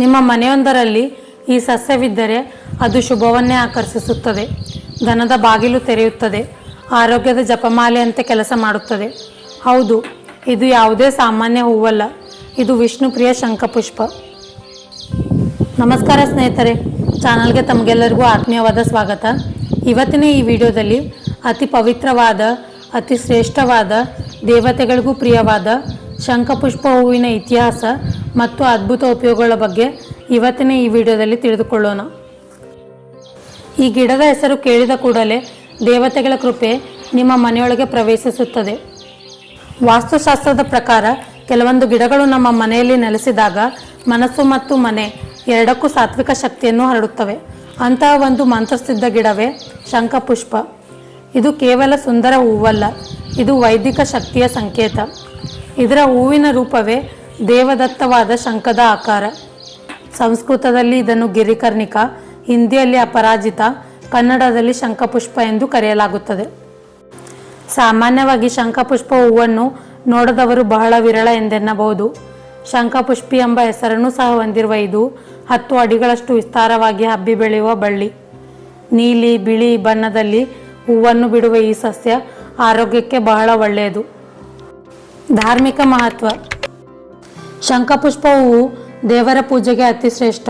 ನಿಮ್ಮ ಮನೆಯೊಂದರಲ್ಲಿ ಈ ಸಸ್ಯವಿದ್ದರೆ ಅದು ಶುಭವನ್ನೇ ಆಕರ್ಷಿಸುತ್ತದೆ. ಧನದ ಬಾಗಿಲು ತೆರೆಯುತ್ತದೆ. ಆರೋಗ್ಯದ ಜಪಮಾಲೆಯಂತೆ ಕೆಲಸ ಮಾಡುತ್ತದೆ. ಹೌದು, ಇದು ಯಾವುದೇ ಸಾಮಾನ್ಯ ಹೂವಲ್ಲ. ಇದು ವಿಷ್ಣುಪ್ರಿಯ ಶಂಖಪುಷ್ಪ. ನಮಸ್ಕಾರ ಸ್ನೇಹಿತರೆ. ಚಾನಲ್ಗೆ ತಮಗೆಲ್ಲರಿಗೂ ಆತ್ಮೀಯವಾದ ಸ್ವಾಗತ. ಇವತ್ತಿನ ಈ ವಿಡಿಯೋದಲ್ಲಿ ಅತಿ ಪವಿತ್ರವಾದ, ಅತಿ ಶ್ರೇಷ್ಠವಾದ, ದೇವತೆಗಳಿಗೂ ಪ್ರಿಯವಾದ ಶಂಖಪುಷ್ಪ ಹೂವಿನ ಇತಿಹಾಸ ಮತ್ತು ಅದ್ಭುತ ಉಪಯೋಗಗಳ ಬಗ್ಗೆ ಇವತ್ತಿನ ಈ ವಿಡಿಯೋದಲ್ಲಿ ತಿಳಿದುಕೊಳ್ಳೋಣ. ಈ ಗಿಡದ ಹೆಸರು ಕೇಳಿದ ಕೂಡಲೇ ದೇವತೆಗಳ ಕೃಪೆ ನಿಮ್ಮ ಮನೆಯೊಳಗೆ ಪ್ರವೇಶಿಸುತ್ತದೆ. ವಾಸ್ತುಶಾಸ್ತ್ರದ ಪ್ರಕಾರ ಕೆಲವೊಂದು ಗಿಡಗಳು ನಮ್ಮ ಮನೆಯಲ್ಲಿ ನೆಲೆಸಿದಾಗ ಮನಸ್ಸು ಮತ್ತು ಮನೆ ಎರಡಕ್ಕೂ ಸಾತ್ವಿಕ ಶಕ್ತಿಯನ್ನು ಹರಡುತ್ತವೆ. ಅಂತಹ ಒಂದು ಮಂತ್ರಸಿದ್ಧ ಗಿಡವೇ ಶಂಖಪುಷ್ಪ. ಇದು ಕೇವಲ ಸುಂದರ ಹೂವಲ್ಲ, ಇದು ವೈದಿಕ ಶಕ್ತಿಯ ಸಂಕೇತ. ಇದರ ಹೂವಿನ ರೂಪವೇ ದೇವದತ್ತವಾದ ಶಂಖದ ಆಕಾರ. ಸಂಸ್ಕೃತದಲ್ಲಿ ಇದನ್ನು ಗಿರಿಕರ್ಣಿಕ, ಹಿಂದಿಯಲ್ಲಿ ಅಪರಾಜಿತ, ಕನ್ನಡದಲ್ಲಿ ಶಂಖಪುಷ್ಪ ಎಂದು ಕರೆಯಲಾಗುತ್ತದೆ. ಸಾಮಾನ್ಯವಾಗಿ ಶಂಖಪುಷ್ಪ ಹೂವನ್ನು ನೋಡದವರು ಬಹಳ ವಿರಳ ಎಂದೆನ್ನಬಹುದು. ಶಂಖಪುಷ್ಪಿ ಎಂಬ ಹೆಸರನ್ನು ಸಹ ಹೊಂದಿರುವ ಇದು ಹತ್ತು ಅಡಿಗಳಷ್ಟು ವಿಸ್ತಾರವಾಗಿ ಹಬ್ಬಿ ಬೆಳೆಯುವ ಬಳ್ಳಿ. ನೀಲಿ, ಬಿಳಿ ಬಣ್ಣದಲ್ಲಿ ಹೂವನ್ನು ಬಿಡುವ ಈ ಸಸ್ಯ ಆರೋಗ್ಯಕ್ಕೆ ಬಹಳ ಒಳ್ಳೆಯದು. ಧಾರ್ಮಿಕ ಮಹತ್ವ. ಶಂಖಪುಷ್ಪ ಹೂವು ದೇವರ ಪೂಜೆಗೆ ಅತಿ ಶ್ರೇಷ್ಠ.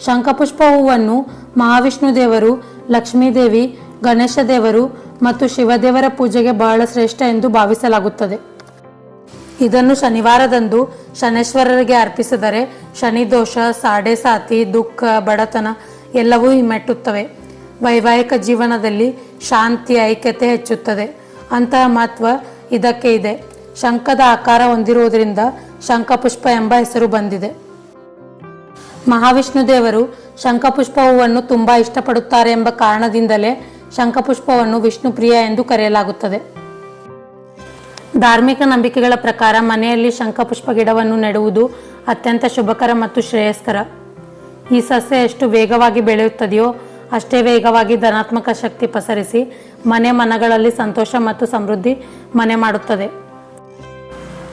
ಶಂಖಪುಷ್ಪ ಹೂವನ್ನು ಮಹಾವಿಷ್ಣು ದೇವರು ಲಕ್ಷ್ಮೀದೇವಿ ಗಣೇಶ ದೇವರು ಮತ್ತು ಶಿವದೇವರ ಪೂಜೆಗೆ ಬಹಳ ಶ್ರೇಷ್ಠ ಎಂದು ಭಾವಿಸಲಾಗುತ್ತದೆ. ಇದನ್ನು ಶನಿವಾರದಂದು ಶನೇಶ್ವರರಿಗೆ ಅರ್ಪಿಸಿದರೆ ಶನಿ ದೋಷ, ಸಾಡೆ ಸಾತಿ, ದುಃಖ, ಬಡತನ ಎಲ್ಲವೂ ಹಿಮ್ಮೆಟ್ಟುತ್ತವೆ. ವೈವಾಹಿಕ ಜೀವನದಲ್ಲಿ ಶಾಂತಿ, ಐಕ್ಯತೆ ಹೆಚ್ಚುತ್ತದೆ. ಅಂತಹ ಮಹತ್ವ ಇದಕ್ಕೆ ಇದೆ. ಶಂಖದ ಆಕಾರ ಹೊಂದಿರುವುದರಿಂದ ಶಂಖಪುಷ್ಪ ಎಂಬ ಹೆಸರು ಬಂದಿದೆ. ಮಹಾವಿಷ್ಣು ದೇವರು ಶಂಖಪುಷ್ಪ ಹೂವನ್ನು ತುಂಬಾ ಇಷ್ಟಪಡುತ್ತಾರೆ ಎಂಬ ಕಾರಣದಿಂದಲೇ ಶಂಖಪುಷ್ಪವನ್ನು ವಿಷ್ಣುಪ್ರಿಯ ಎಂದು ಕರೆಯಲಾಗುತ್ತದೆ. ಧಾರ್ಮಿಕ ನಂಬಿಕೆಗಳ ಪ್ರಕಾರ ಮನೆಯಲ್ಲಿ ಶಂಖಪುಷ್ಪ ಗಿಡವನ್ನು ನೆಡುವುದು ಅತ್ಯಂತ ಶುಭಕರ ಮತ್ತು ಶ್ರೇಯಸ್ಕರ. ಈ ಸಸ್ಯ ಎಷ್ಟು ವೇಗವಾಗಿ ಬೆಳೆಯುತ್ತದೆಯೋ ಅಷ್ಟೇ ವೇಗವಾಗಿ ಧನಾತ್ಮಕ ಶಕ್ತಿ ಪಸರಿಸಿ ಮನೆ ಮನಗಳಲ್ಲಿ ಸಂತೋಷ ಮತ್ತು ಸಮೃದ್ಧಿ ಮನೆ ಮಾಡುತ್ತದೆ.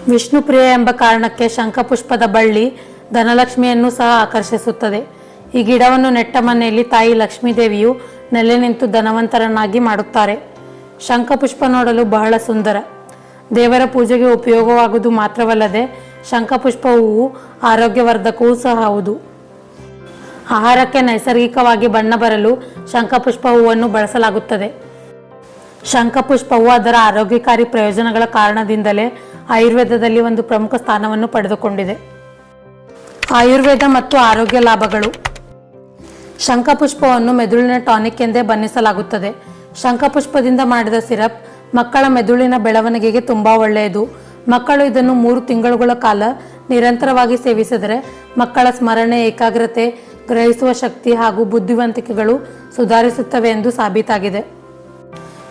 ವಿಷ್ಣುಪ್ರಿಯ ಎಂಬ ಕಾರಣಕ್ಕೆ ಶಂಖಪುಷ್ಪದ ಬಳ್ಳಿ ಧನಲಕ್ಷ್ಮಿಯನ್ನು ಸಹ ಆಕರ್ಷಿಸುತ್ತದೆ. ಈ ಗಿಡವನ್ನು ನೆಟ್ಟ ಮನೆಯಲ್ಲಿ ತಾಯಿ ಲಕ್ಷ್ಮೀದೇವಿಯು ನೆಲೆ ನಿಂತು ಧನವಂತರನ್ನಾಗಿ ಮಾಡುತ್ತಾರೆ. ಶಂಖಪುಷ್ಪ ನೋಡಲು ಬಹಳ ಸುಂದರ. ದೇವರ ಪೂಜೆಗೆ ಉಪಯೋಗವಾಗುವುದು ಮಾತ್ರವಲ್ಲದೆ ಶಂಖಪುಷ್ಪ ಹೂವು ಆರೋಗ್ಯವರ್ಧಕವೂ ಸಹ ಹೌದು. ಆಹಾರಕ್ಕೆ ನೈಸರ್ಗಿಕವಾಗಿ ಬಣ್ಣ ಬರಲು ಶಂಖಪುಷ್ಪ ಹೂವನ್ನು ಬಳಸಲಾಗುತ್ತದೆ. ಶಂಖಪುಷ್ಪವು ಅದರ ಆರೋಗ್ಯಕಾರಿ ಪ್ರಯೋಜನಗಳ ಕಾರಣದಿಂದಲೇ ಆಯುರ್ವೇದದಲ್ಲಿ ಒಂದು ಪ್ರಮುಖ ಸ್ಥಾನವನ್ನು ಪಡೆದುಕೊಂಡಿದೆ. ಆಯುರ್ವೇದ ಮತ್ತು ಆರೋಗ್ಯ ಲಾಭಗಳು. ಶಂಖಪುಷ್ಪವನ್ನು ಮೆದುಳಿನ ಟಾನಿಕ್ ಎಂದೇ ಬಣ್ಣಿಸಲಾಗುತ್ತದೆ. ಶಂಖಪುಷ್ಪದಿಂದ ಮಾಡಿದ ಸಿರಪ್ ಮಕ್ಕಳ ಮೆದುಳಿನ ಬೆಳವಣಿಗೆಗೆ ತುಂಬಾ ಒಳ್ಳೆಯದು. ಮಕ್ಕಳು ಇದನ್ನು ಮೂರು ತಿಂಗಳುಗಳ ಕಾಲ ನಿರಂತರವಾಗಿ ಸೇವಿಸಿದರೆ ಮಕ್ಕಳ ಸ್ಮರಣೆ, ಏಕಾಗ್ರತೆ, ಗ್ರಹಿಸುವ ಶಕ್ತಿ ಹಾಗೂ ಬುದ್ಧಿವಂತಿಕೆಗಳು ಸುಧಾರಿಸುತ್ತವೆ ಎಂದು ಸಾಬೀತಾಗಿದೆ.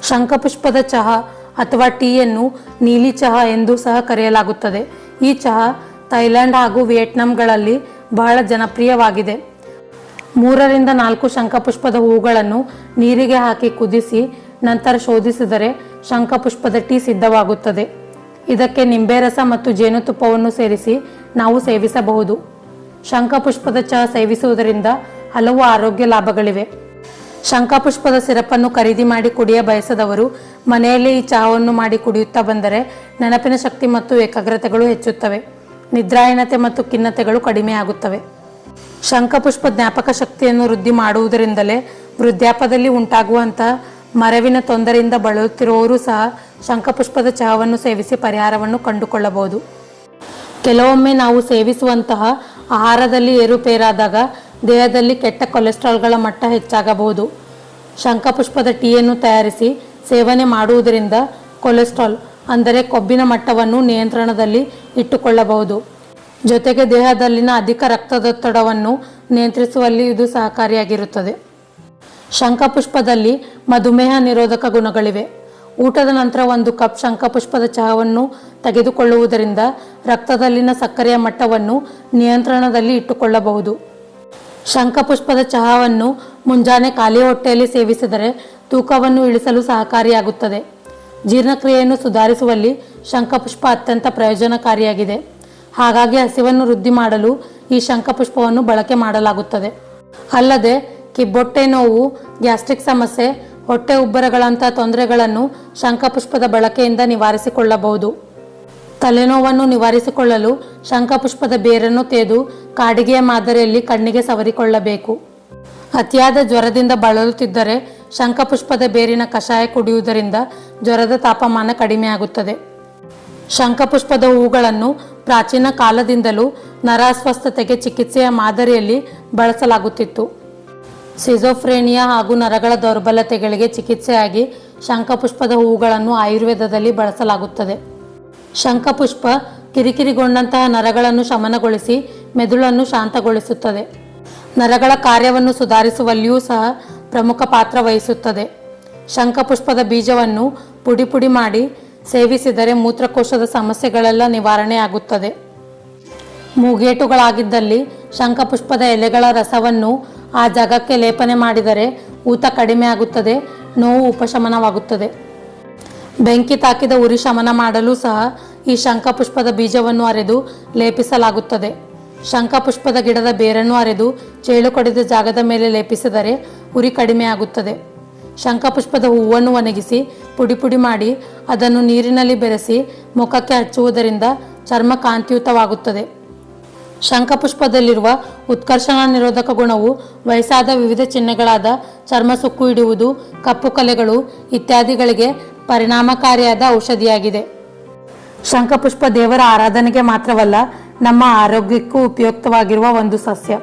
ಶಂಖಪುಷ್ಪದ ಚಹಾ ಅಥವಾ ಟೀಯನ್ನು ನೀಲಿ ಚಹಾ ಎಂದು ಸಹ ಕರೆಯಲಾಗುತ್ತದೆ. ಈ ಚಹಾ ಥೈಲ್ಯಾಂಡ್ ಹಾಗೂ ವಿಯೆಟ್ನಾಂಗಳಲ್ಲಿ ಬಹಳ ಜನಪ್ರಿಯವಾಗಿದೆ. ಮೂರರಿಂದ ನಾಲ್ಕು ಶಂಖಪುಷ್ಪದ ಹೂಗಳನ್ನು ನೀರಿಗೆ ಹಾಕಿ ಕುದಿಸಿ ನಂತರ ಶೋಧಿಸಿದರೆ ಶಂಖಪುಷ್ಪದ ಟೀ ಸಿದ್ಧವಾಗುತ್ತದೆ. ಇದಕ್ಕೆ ನಿಂಬೆ ರಸ ಮತ್ತು ಜೇನುತುಪ್ಪವನ್ನು ಸೇರಿಸಿ ನಾವು ಸೇವಿಸಬಹುದು. ಶಂಖಪುಷ್ಪದ ಚಹಾ ಸೇವಿಸುವುದರಿಂದ ಹಲವು ಆರೋಗ್ಯ ಲಾಭಗಳಿವೆ. ಶಂಖಪುಷ್ಪದ ಸಿರಪನ್ನು ಖರೀದಿ ಮಾಡಿ ಕುಡಿಯ ಬಯಸದವರು ಮನೆಯಲ್ಲಿ ಈ ಚಹಾವನ್ನು ಮಾಡಿ ಕುಡಿಯುತ್ತಾ ಬಂದರೆ ನೆನಪಿನ ಶಕ್ತಿ ಮತ್ತು ಏಕಾಗ್ರತೆಗಳು ಹೆಚ್ಚುತ್ತವೆ. ನಿದ್ರಾಹೀನತೆ ಮತ್ತು ಖಿನ್ನತೆಗಳು ಕಡಿಮೆಯಾಗುತ್ತವೆ ಶಂಖಪುಷ್ಪ ಜ್ಞಾಪಕ ಶಕ್ತಿಯನ್ನು ವೃದ್ಧಿ ಮಾಡುವುದರಿಂದಲೇ ವೃದ್ಧಾಪದಲ್ಲಿ ಉಂಟಾಗುವಂತಹ ಮರವಿನ ತೊಂದರೆಯಿಂದ ಬಳಲುತ್ತಿರುವವರು ಸಹ ಶಂಖಪುಷ್ಪದ ಚಹಾವನ್ನು ಸೇವಿಸಿ ಪರಿಹಾರವನ್ನು ಕಂಡುಕೊಳ್ಳಬಹುದು. ಕೆಲವೊಮ್ಮೆ ನಾವು ಸೇವಿಸುವಂತಹ ಆಹಾರದಲ್ಲಿ ಏರುಪೇರಾದಾಗ ದೇಹದಲ್ಲಿ ಕೆಟ್ಟ ಕೊಲೆಸ್ಟ್ರಾಲ್ಗಳ ಮಟ್ಟ ಹೆಚ್ಚಾಗಬಹುದು. ಶಂಖಪುಷ್ಪದ ಟೀಯನ್ನು ತಯಾರಿಸಿ ಸೇವನೆ ಮಾಡುವುದರಿಂದ ಕೊಲೆಸ್ಟ್ರಾಲ್, ಅಂದರೆ ಕೊಬ್ಬಿನ ಮಟ್ಟವನ್ನು ನಿಯಂತ್ರಣದಲ್ಲಿ ಇಟ್ಟುಕೊಳ್ಳಬಹುದು. ಜೊತೆಗೆ ದೇಹದಲ್ಲಿನ ಅಧಿಕ ರಕ್ತದೊತ್ತಡವನ್ನು ನಿಯಂತ್ರಿಸುವಲ್ಲಿ ಇದು ಸಹಕಾರಿಯಾಗಿರುತ್ತದೆ. ಶಂಖಪುಷ್ಪದಲ್ಲಿ ಮಧುಮೇಹ ನಿರೋಧಕ ಗುಣಗಳಿವೆ. ಊಟದ ನಂತರ ಒಂದು ಕಪ್ ಶಂಖಪುಷ್ಪದ ಚಹಾವನ್ನು ತೆಗೆದುಕೊಳ್ಳುವುದರಿಂದ ರಕ್ತದಲ್ಲಿನ ಸಕ್ಕರೆಯ ಮಟ್ಟವನ್ನು ನಿಯಂತ್ರಣದಲ್ಲಿ ಇಟ್ಟುಕೊಳ್ಳಬಹುದು. ಶಂಖಪುಷ್ಪದ ಚಹಾವನ್ನು ಮುಂಜಾನೆ ಖಾಲಿ ಹೊಟ್ಟೆಯಲ್ಲಿ ಸೇವಿಸಿದರೆ ತೂಕವನ್ನು ಇಳಿಸಲು ಸಹಕಾರಿಯಾಗುತ್ತದೆ. ಜೀರ್ಣಕ್ರಿಯೆಯನ್ನು ಸುಧಾರಿಸುವಲ್ಲಿ ಶಂಖಪುಷ್ಪ ಅತ್ಯಂತ ಪ್ರಯೋಜನಕಾರಿಯಾಗಿದೆ. ಹಾಗಾಗಿ ಹಸಿವನ್ನು ವೃದ್ಧಿ ಮಾಡಲು ಈ ಶಂಖಪುಷ್ಪವನ್ನು ಬಳಕೆ ಮಾಡಲಾಗುತ್ತದೆ. ಅಲ್ಲದೆ ಕಿಬ್ಬೊಟ್ಟೆ ನೋವು, ಗ್ಯಾಸ್ಟ್ರಿಕ್ ಸಮಸ್ಯೆ, ಹೊಟ್ಟೆ ಉಬ್ಬರಗಳಂತಹ ತೊಂದರೆಗಳನ್ನು ಶಂಖಪುಷ್ಪದ ಬಳಕೆಯಿಂದ ನಿವಾರಿಸಿಕೊಳ್ಳಬಹುದು. ತಲೆನೋವನ್ನು ನಿವಾರಿಸಿಕೊಳ್ಳಲು ಶಂಖಪುಷ್ಪದ ಬೇರನ್ನು ತೆಗೆದು ಕಾಡಿಗೆಯ ಮಾದರಿಯಲ್ಲಿ ಕಣ್ಣಿಗೆ ಸವರಿಕೊಳ್ಳಬೇಕು. ಅತಿಯಾದ ಜ್ವರದಿಂದ ಬಳಲುತ್ತಿದ್ದರೆ ಶಂಖಪುಷ್ಪದ ಬೇರಿನ ಕಷಾಯ ಕುಡಿಯುವುದರಿಂದ ಜ್ವರದ ತಾಪಮಾನ ಕಡಿಮೆಯಾಗುತ್ತದೆ. ಶಂಖಪುಷ್ಪದ ಹೂಗಳನ್ನು ಪ್ರಾಚೀನ ಕಾಲದಿಂದಲೂ ನರ ಅಸ್ವಸ್ಥತೆಗೆ ಚಿಕಿತ್ಸೆಯ ಮಾದರಿಯಲ್ಲಿ ಬಳಸಲಾಗುತ್ತಿತ್ತು. ಸಿಜೋಫ್ರೇನಿಯಾ ಹಾಗೂ ನರಗಳ ದೌರ್ಬಲ್ಯತೆಗಳಿಗೆ ಚಿಕಿತ್ಸೆಯಾಗಿ ಶಂಖಪುಷ್ಪದ ಹೂಗಳನ್ನು ಆಯುರ್ವೇದದಲ್ಲಿ ಬಳಸಲಾಗುತ್ತದೆ. ಶಂಖಪುಷ್ಪ ಕಿರಿಕಿರಿಗೊಂಡಂತಹ ನರಗಳನ್ನು ಶಮನಗೊಳಿಸಿ ಮೆದುಳನ್ನು ಶಾಂತಗೊಳಿಸುತ್ತದೆ. ನರಗಳ ಕಾರ್ಯವನ್ನು ಸುಧಾರಿಸುವಲ್ಲಿಯೂ ಸಹ ಪ್ರಮುಖ ಪಾತ್ರ ವಹಿಸುತ್ತದೆ. ಶಂಖಪುಷ್ಪದ ಬೀಜವನ್ನು ಪುಡಿ ಪುಡಿ ಮಾಡಿ ಸೇವಿಸಿದರೆ ಮೂತ್ರಕೋಶದ ಸಮಸ್ಯೆಗಳೆಲ್ಲ ನಿವಾರಣೆಯಾಗುತ್ತದೆ ಮೂಗೇಟುಗಳಾಗಿದ್ದಲ್ಲಿ ಶಂಖಪುಷ್ಪದ ಎಲೆಗಳ ರಸವನ್ನು ಆ ಜಾಗಕ್ಕೆ ಲೇಪನೆ ಮಾಡಿದರೆ ಊತ ಕಡಿಮೆ ಆಗುತ್ತದೆ, ನೋವು ಉಪಶಮನವಾಗುತ್ತದೆ. ಬೆಂಕಿ ತಾಕಿದ ಉರಿ ಶಮನ ಮಾಡಲು ಸಹ ಈ ಶಂಖಪುಷ್ಪದ ಬೀಜವನ್ನು ಅರೆದು ಲೇಪಿಸಲಾಗುತ್ತದೆ. ಶಂಖಪುಷ್ಪದ ಗಿಡದ ಬೇರನ್ನು ಅರೆದು ಚೇಳು ಕಡಿದ ಜಾಗದ ಮೇಲೆ ಲೇಪಿಸಿದರೆ ಉರಿ ಕಡಿಮೆಯಾಗುತ್ತದೆ ಶಂಖಪುಷ್ಪದ ಹೂವನ್ನು ಒಣಗಿಸಿ ಪುಡಿ ಪುಡಿ ಮಾಡಿ ಅದನ್ನು ನೀರಿನಲ್ಲಿ ಬೆರೆಸಿ ಮುಖಕ್ಕೆ ಹಚ್ಚುವುದರಿಂದ ಚರ್ಮ ಕಾಂತಿಯುತವಾಗುತ್ತದೆ ಶಂಖಪುಷ್ಪದಲ್ಲಿರುವ ಉತ್ಕರ್ಷಣ ನಿರೋಧಕ ಗುಣವು ವಯಸ್ಸಾದ ವಿವಿಧ ಚಿಹ್ನೆಗಳಾದ ಚರ್ಮ ಸುಕ್ಕು ಹಿಡಿಯುವುದು, ಕಪ್ಪು ಕಲೆಗಳು ಇತ್ಯಾದಿಗಳಿಗೆ ಪರಿಣಾಮಕಾರಿಯಾದ ಔಷಧಿಯಾಗಿದೆ. ಶಂಖಪುಷ್ಪ ದೇವರ ಆರಾಧನೆಗೆ ಮಾತ್ರವಲ್ಲ ನಮ್ಮ ಆರೋಗ್ಯಕ್ಕೂ ಉಪಯುಕ್ತವಾಗಿರುವ ಒಂದು ಸಸ್ಯ.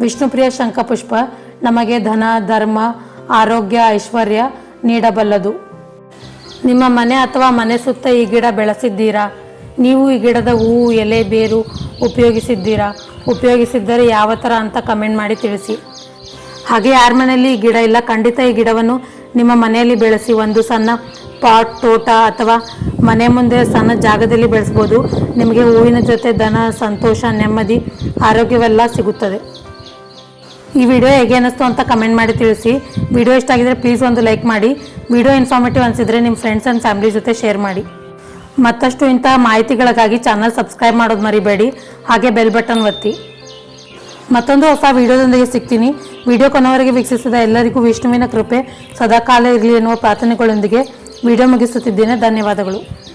ವಿಷ್ಣುಪ್ರಿಯ ಶಂಖಪುಷ್ಪ ನಮಗೆ ಧನ, ಧರ್ಮ, ಆರೋಗ್ಯ, ಐಶ್ವರ್ಯ ನೀಡಬಲ್ಲದು. ನಿಮ್ಮ ಮನೆ ಅಥವಾ ಮನೆ ಸುತ್ತ ಈ ಗಿಡ ಬೆಳೆಸಿದ್ದೀರಾ? ನೀವು ಈ ಗಿಡದ ಹೂವು, ಎಲೆ, ಬೇರು ಉಪಯೋಗಿಸಿದ್ದೀರಾ? ಉಪಯೋಗಿಸಿದ್ದರೆ ಯಾವ ಥರ ಅಂತ ಕಮೆಂಟ್ ಮಾಡಿ ತಿಳಿಸಿ. ಹಾಗೆ ಯಾರ ಮನೆಯಲ್ಲಿ ಈ ಗಿಡ ಇಲ್ಲ, ಖಂಡಿತ ಈ ಗಿಡವನ್ನು ನಿಮ್ಮ ಮನೆಯಲ್ಲಿ ಬೆಳೆಸಿ ಒಂದು ಸಣ್ಣ ಪಾಟ್, ತೋಟ ಅಥವಾ ಮನೆ ಮುಂದೆ ಸಣ್ಣ ಜಾಗದಲ್ಲಿ ಬೆಳೆಸ್ಬೋದು. ನಿಮಗೆ ಹೂವಿನ ಜೊತೆ ದನ ಸಂತೋಷ, ನೆಮ್ಮದಿ, ಆರೋಗ್ಯವೆಲ್ಲ ಸಿಗುತ್ತದೆ. ಈ ವಿಡಿಯೋ ಹೇಗೆ ಅನ್ನಿಸ್ತು ಅಂತ ಕಮೆಂಟ್ ಮಾಡಿ ತಿಳಿಸಿ. ವಿಡಿಯೋ ಇಷ್ಟ ಆಗಿದ್ರೆ ಪ್ಲೀಸ್ ಒಂದು ಲೈಕ್ ಮಾಡಿ. ವಿಡಿಯೋ ಇನ್ಫಾರ್ಮೇಟಿವ್ ಅನಿಸಿದರೆ ನಿಮ್ಮ ಫ್ರೆಂಡ್ಸ್ ಆ್ಯಂಡ್ ಫ್ಯಾಮಿಲಿ ಜೊತೆ ಶೇರ್ ಮಾಡಿ. ಮತ್ತಷ್ಟು ಇಂತಹ ಮಾಹಿತಿಗಳಿಗಾಗಿ ಚಾನಲ್ ಸಬ್ಸ್ಕ್ರೈಬ್ ಮಾಡೋದು ಮರಿಬೇಡಿ. ಹಾಗೆ ಬೆಲ್ ಬಟನ್ ಒತ್ತಿ. ಮತ್ತೊಂದು ಹೊಸ ವಿಡಿಯೋದೊಂದಿಗೆ ಸಿಗ್ತೀನಿ. ವಿಡಿಯೋ ಕೊನೆವರೆಗೆ ವೀಕ್ಷಿಸಿದ ಎಲ್ಲರಿಗೂ ವಿಷ್ಣುವಿನ ಕೃಪೆ ಸದಾಕಾಲ ಇರಲಿ ಎನ್ನುವ ಪ್ರಾರ್ಥನೆಗಳೊಂದಿಗೆ ವಿಡಿಯೋ ಮುಗಿಸುತ್ತಿದ್ದೇನೆ. ಧನ್ಯವಾದಗಳು.